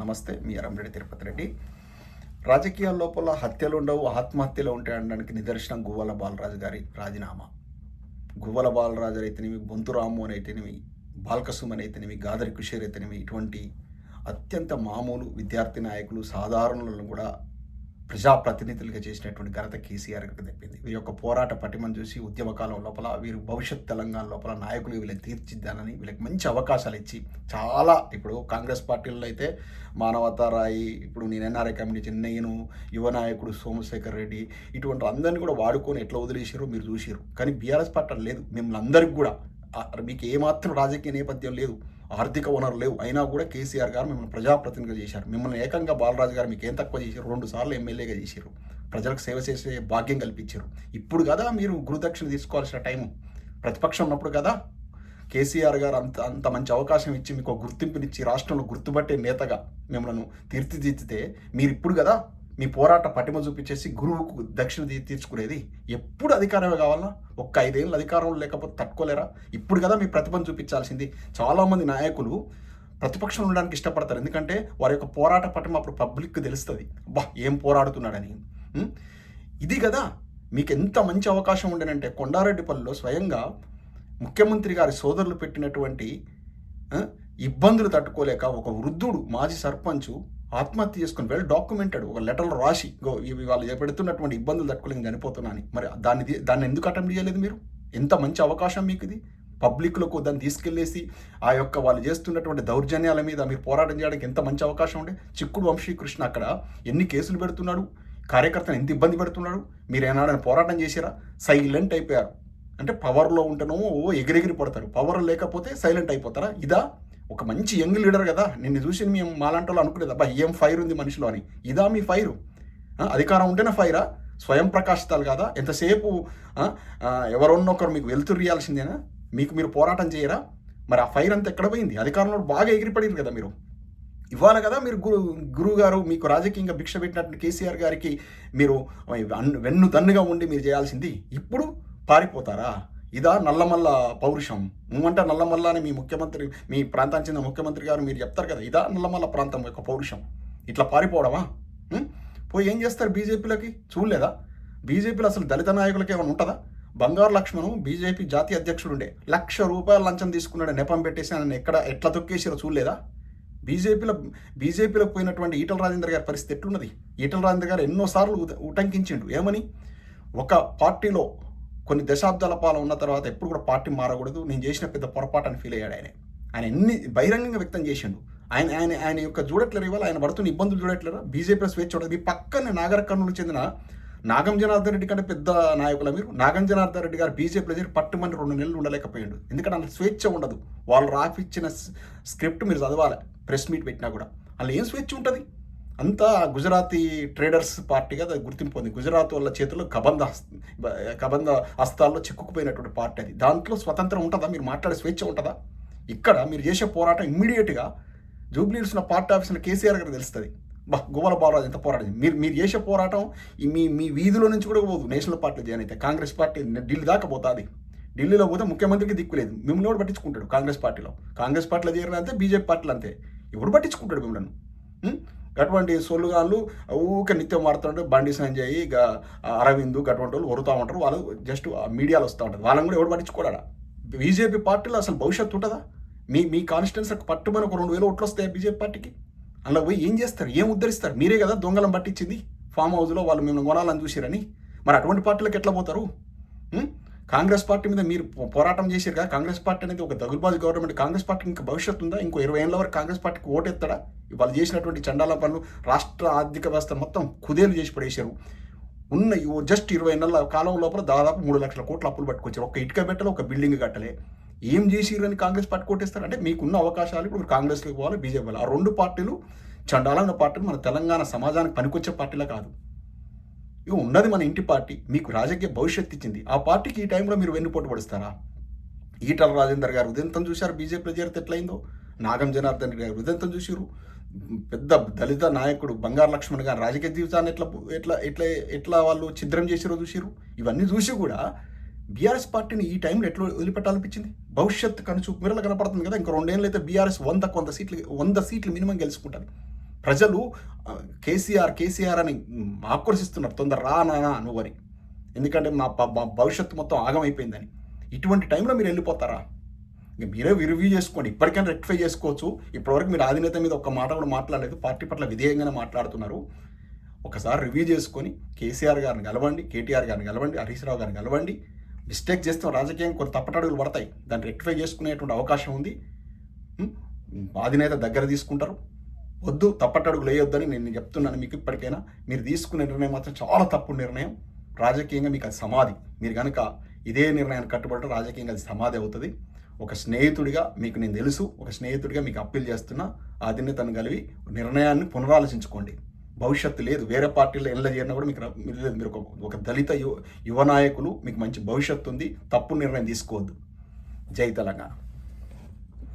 నమస్తే మీ అరంరెడ్డి తిరుపతి రెడ్డి. రాజకీయాల లోపల హత్యలు ఉండవు ఆత్మహత్యలు ఉంటాయి అనడానికి నిదర్శనం గువ్వల బాలరాజు గారి రాజీనామా. గువ్వల బాలరాజు అయితేనేమి బొంతురాము అని అయితేనేమి బాల్కసుమన్ అయితేనేమి గాదరి కుషేర్ అయితేనేమి ఇటువంటి అత్యంత మామూలు విద్యార్థి నాయకులు సాధారణులను కూడా ప్రజాప్రతినిధులుగా చేసినటువంటి ఘనత కేసీఆర్ గారికి తెప్పింది వీరి యొక్క పోరాట పటిమను చూసి ఉద్యమకాలం లోపల వీరు భవిష్యత్ తెలంగాణ లోపల నాయకులు వీళ్ళకి తీర్చిద్దానని వీళ్ళకి మంచి అవకాశాలు ఇచ్చి చాలా ఇప్పుడు కాంగ్రెస్ పార్టీలో అయితే మానవతారాయి ఇప్పుడు నేను ఎన్ఆర్ఐ కమిటీ చెన్నయ్యను యువ నాయకుడు సోమశేఖర్ రెడ్డి ఇటువంటి అందరినీ కూడా వాడుకొని ఎట్లా వదిలేసారో మీరు చూసారు కానీ బీఆర్ఎస్ పార్టీ లేదు. మిమ్మల్ని అందరికి కూడా మీకు ఏమాత్రం రాజకీయ నేపథ్యం లేదు. ఆర్థిక వనరు లేవు. అయినా కూడా కేసీఆర్ గారు మిమ్మల్ని ప్రజాప్రతినిధిగా చేశారు. మిమ్మల్ని ఏకంగా బాలరాజు గారు మీకు ఏం తక్కువ చేశారు? రెండు సార్లు ఎమ్మెల్యేగా చేశారు. ప్రజలకు సేవ చేసే భాగ్యం కల్పించారు. ఇప్పుడు కదా మీరు గురుదక్షిణ తీసుకోవాల్సిన టైం ప్రతిపక్షం ఉన్నప్పుడు కదా కేసీఆర్ గారు అంత అంత మంచి అవకాశం ఇచ్చి మీకు గుర్తింపునిచ్చి రాష్ట్రంలో గుర్తుపట్టే నేతగా మిమ్మల్ని తీర్చిదిద్దితే మీరు ఇప్పుడు కదా మీ పోరాట పటిమ చూపించేసి గురువుకు దక్షిణ తీర్చుకునేది ఎప్పుడు అధికారమే కావాలా? ఒక్క ఐదేళ్ళు అధికారం లేకపోతే తట్టుకోలేరా? ఇప్పుడు కదా మీ ప్రతిభను చూపించాల్సింది. చాలామంది నాయకులు ప్రతిపక్షం ఉండడానికి ఇష్టపడతారు. ఎందుకంటే వారి యొక్క పోరాట పటం అప్పుడు పబ్లిక్కి తెలుస్తుంది. బా ఏం పోరాడుతున్నాడని? ఇది కదా మీకు ఎంత మంచి అవకాశం ఉండేనంటే కొండారెడ్డిపల్లిలో స్వయంగా ముఖ్యమంత్రి గారి సోదరులు పెట్టినటువంటి ఇబ్బందులు తట్టుకోలేక ఒక వృద్ధుడు మాజీ సర్పంచ్ ఆత్మహత్య చేసుకుని వెల్ డాక్యుమెంటెడ్ ఒక లెటర్ రాసి "గో, ఇవి వాళ్ళు పెడుతున్నటువంటి ఇబ్బందులు తట్టుకోలేక చనిపోతున్నాను మరి దాన్ని దాన్ని ఎందుకు అటెంప్ట్ చేయలేదు మీరు? ఎంత మంచి అవకాశం మీకు ఇది? పబ్లిక్లోకి దాన్ని తీసుకెళ్ళేసి ఆ యొక్క వాళ్ళు చేస్తున్నటువంటి దౌర్జన్యాల మీద మీరు పోరాటం చేయడానికి ఎంత మంచి అవకాశం ఉండే? చిక్కుడు వంశీకృష్ణ అక్కడ ఎన్ని కేసులు పెడుతున్నాడు? కార్యకర్తను ఎంత ఇబ్బంది పెడుతున్నాడు? మీరు ఏనాడని పోరాటం చేశారా? సైలెంట్ అయిపోయారు. అంటే పవర్లో ఉంటేనేమో ఓ ఎగిరెగిరి పడతారు. పవర్ లేకపోతే సైలెంట్ అయిపోతారా? ఇదా? ఒక మంచి యంగ్ లీడర్ కదా నిన్ను చూసి మేము మాలాంటి వాళ్ళు అనుకునేది అబ్బా ఏం ఫైర్ ఉంది మనిషిలో అని. ఇదా మీ ఫైరు అధికారం ఉంటేనే ఫైరా స్వయం ప్రకాశితాలు కదా? ఎంతసేపు ఆ, ఎవరొన్నొకరు మీకు వెలుతురు ఇవ్వాల్సిందేనా మీకు మీరు పోరాటం చేయరా? మరి ఆ ఫైర్ అంతా ఎక్కడ పోయింది? అధికారంలో బాగా ఎగిరిపడింది కదా మీరు. ఇవాళ కదా మీరు గురు గురువు గారు మీకు రాజకీయంగా భిక్ష పెట్టినట్టు కేసీఆర్ గారికి మీరు వెన్ను దన్నుగా ఉండి మీరు చేయాల్సింది. ఇప్పుడు పారిపోతారా? ఇదా నల్లమల్ల పౌరుషం. నువ్వంటే నల్లమల్ల అని మీ ముఖ్యమంత్రి మీ ప్రాంతానికి చెందిన ముఖ్యమంత్రి గారు మీరు చెప్తారు కదా ఇదా నల్లమల్ల ప్రాంతం యొక్క పౌరుషం. ఇట్లా పారిపోవడమా? పోయి ఏం చేస్తారు బీజేపీలకి? చూడలేదా? బీజేపీలో అసలు దళిత నాయకులకి ఏమైనా ఉంటుందా? బంగారు లక్ష్మణ్ బీజేపీ జాతీయ అధ్యక్షుడు ఉండే లక్ష రూపాయల లంచం తీసుకున్నాడు నెపం పెట్టేసి ఆయన ఎక్కడ ఎట్లా తొక్కేసారో చూడలేదా? బీజేపీలో బీజేపీలోకి పోయినటువంటి ఈటల రాజేందర్ గారి పరిస్థితి ఎట్లున్నది? ఈటల రాజేందర్ గారు ఎన్నోసార్లు ఉటంకించిండు. ఏమని? ఒక పార్టీలో కొన్ని దశాబ్దాల పాలు ఉన్న తర్వాత ఎప్పుడు కూడా పార్టీ మారకూడదు. నేను చేసిన పెద్ద పొరపాటు అని ఫీల్ అయ్యాడు ఆయన. ఆయన ఎన్ని బహిరంగంగా వ్యక్తం చేసిండు. ఆయన ఆయన ఆయన యొక్క చూడట్లేరు ఇవాళ ఆయన పడుతున్న ఇబ్బందులు చూడట్లేరా బీజేపీ స్వేచ్ఛ ఉండదు. మీ పక్కనే నాగర కర్నూలు చెందిన నాగం జనార్దన్ రెడ్డి కంటే పెద్ద నాయకుల మీరు. నాగం జనార్దన్ రెడ్డి గారు బీజేపీలో చేరి పట్టుమని రెండు నెలలు ఉండలేకపోయాడు. ఎందుకంటే అంత స్వేచ్ఛ ఉండదు. వాళ్ళు రాపిచ్చిన స్క్రిప్ట్ మీరు చదవాలి. ప్రెస్ మీట్ పెట్టినా కూడా. అందులో ఏం స్వేచ్ఛ ఉంటుంది? అంతా గుజరాతీ ట్రేడర్స్ పార్టీగా అది గుర్తింపు పొంది గుజరాత్ వాళ్ళ చేతిలో కబంధ కబంధ హస్తాల్లో చిక్కుకుపోయినటువంటి పార్టీ అది. దాంట్లో స్వతంత్రం ఉంటుందా? మీరు మాట్లాడే స్వేచ్ఛ ఉంటుందా? ఇక్కడ మీరు చేసే పోరాటం ఇమ్మీడియట్గా జూబ్లీస్ ఉన్న పార్టీ ఆఫీసులో కేసీఆర్ గారికి తెలుస్తుంది. బా గువ్వల బాలరాజు ఎంత పోరాటం మీరు మీరు చేసే పోరాటం మీ మీ వీధిలో నుంచి కూడా పోదు. నేషనల్ పార్టీ జాయిన్ అయితే కాంగ్రెస్ పార్టీ ఢిల్లీ దాకా పోతుంది. ఢిల్లీలో పోతే ముఖ్యమంత్రికి దిక్కులేదు మిమ్మల్ని కూడా పట్టించుకుంటాడు కాంగ్రెస్ పార్టీలో? కాంగ్రెస్ పార్టీలో చేరిన అంతే బీజేపీ పార్టీలు అంతే. ఎవడు పట్టించుకుంటాడు మిమ్మల్ని? అటువంటి సొల్లుగాళ్ళు ఊకే నిత్యం మారుతుంటే బండి సంజయ్ ఇక అరవింద్ అటువంటి వాళ్ళు వరుతూ ఉంటారు. వాళ్ళు జస్ట్ మీడియాలో వస్తూ ఉంటారు. వాళ్ళని కూడా ఎవడు పట్టించుకోడా? బీజేపీ పార్టీలో అసలు భవిష్యత్తు ఉంటుందా? మీ మీ కాన్స్టిట్యున్సీ పట్టుమని ఒక రెండు వేలు ఓట్లు వస్తాయి బీజేపీ పార్టీకి? అలా పోయి ఏం చేస్తారు? ఏం ఉద్ధరిస్తారు? మీరే కదా దొంగలం పట్టించింది. ఫామ్ హౌస్లో వాళ్ళు మేము కొనాలని చూసిరని. మరి అటువంటి పార్టీలకు ఎట్లా పోతారు? కాంగ్రెస్ పార్టీ మీద మీరు పోరాటం చేశారు కదా కాంగ్రెస్ పార్టీ అనేది ఒక దగులుబాజు గవర్నమెంట్ కాంగ్రెస్ పార్టీకి ఇంకా భవిష్యత్తు ఉందా? ఇంకో ఇరవై ఏళ్ళ వరకు కాంగ్రెస్ పార్టీకి ఓటెత్తడా వాళ్ళు చేసినటువంటి చండాల పనులు రాష్ట్ర ఆర్థిక వ్యవస్థ మొత్తం కుదేలు చేసి పడేశారు. ఉన్న ఓ జస్ట్ ఇరవై నెలల కాలం లోపల దాదాపు మూడు లక్షల కోట్ల అప్పులు పట్టుకొచ్చారు. ఒక ఇటుక పెట్టలే ఒక బిల్డింగ్ కట్టలే. ఏం చేసిరని కాంగ్రెస్ పార్టీ కొట్టేస్తారు? అంటే మీకున్న అవకాశాలు ఇప్పుడు కాంగ్రెస్కి పోవాలి బీజేపీ ఆ రెండు పార్టీలు చండాలన్న పార్టీలు మన తెలంగాణ సమాజానికి పనికొచ్చే పార్టీలా కాదు. ఇవి ఉన్నది మన ఇంటి పార్టీ మీకు రాజకీయ భవిష్యత్తు ఇచ్చింది. ఆ పార్టీకి ఈ టైంలో మీరు వెన్నుపోటు పడుస్తారా? ఈటల రాజేందర్ గారు ఉదయంతం చూశారు బీజేపీలో చేరితే ఎట్లయిందో? నాగం జనార్దన్ రెడ్డి గారు ఉదయంతం చూసిరు పెద్ద దళిత నాయకుడు బంగారు లక్ష్మణ్ గారు రాజకీయ జీవితాన్ని ఎట్లా ఎట్లా ఎట్లా ఎట్లా వాళ్ళు ఛిద్రం చేసిరో చూసిరు ఇవన్నీ చూసి కూడా బీఆర్ఎస్ పార్టీని ఈ టైంలో ఎట్లా వదిలిపెట్టాలనిపించింది? భవిష్యత్తు కనుచూపు మిరల కనపడుతుంది కదా ఇంకా రెండేళ్ళు అయితే బీఆర్ఎస్ వంద కొంత సీట్లు వంద సీట్లు మినిమం గెలుచుకుంటుంది. ప్రజలు కేసీఆర్ కేసీఆర్ అని ఆకర్షిస్తున్నారు తొందర రా నానా నువ్వని ఎందుకంటే మా భవిష్యత్తు మొత్తం ఆగమైపోయిందని. ఇటువంటి టైంలో మీరు వెళ్ళిపోతారా? ఇంక మీరే రివ్యూ చేసుకోండి. ఇప్పటికైనా రెక్టిఫై చేసుకోవచ్చు. ఇప్పటివరకు మీరు ఆధినేత మీద ఒక మాట కూడా మాట్లాడలేదు. పార్టీ పట్ల విధేయంగానే మాట్లాడుతున్నారు. ఒకసారి రివ్యూ చేసుకొని కేసీఆర్ గారిని కలవండి కేటీఆర్ గారిని కలవండి హరీష్ రావు గారిని కలవండి. మిస్టేక్ చేస్తే రాజకీయం కొన్ని తప్పటడుగులు పడతాయి. దాన్ని రెక్టిఫై చేసుకునేటువంటి అవకాశం ఉంది. అధినేత దగ్గర తీసుకుంటారు. వద్దు తప్పటడుగులు లేయొద్దని నేను చెప్తున్నాను మీకు ఇప్పటికైనా. మీరు తీసుకునే నిర్ణయం మాత్రం చాలా తప్పు నిర్ణయం. రాజకీయంగా మీకు అది సమాధి. మీరు కనుక ఇదే నిర్ణయాన్ని కట్టుబడటం రాజకీయంగా అది సమాధి అవుతుంది. ఒక స్నేహితుడిగా మీకు నేను తెలుసు ఒక స్నేహితుడిగా మీకు అప్పీల్ చేస్తున్నా ఆ తను కలిగి నిర్ణయాన్ని పునరాలోచించుకోండి. భవిష్యత్తు లేదు వేరే పార్టీలో ఎండ్ల చేరినా కూడా మీకు లేదు మీరు ఒక ఒక దళిత యువ యువ నాయకులు మీకు మంచి భవిష్యత్తు ఉంది తప్పు నిర్ణయం తీసుకోవద్దు. జై తెలంగాణ.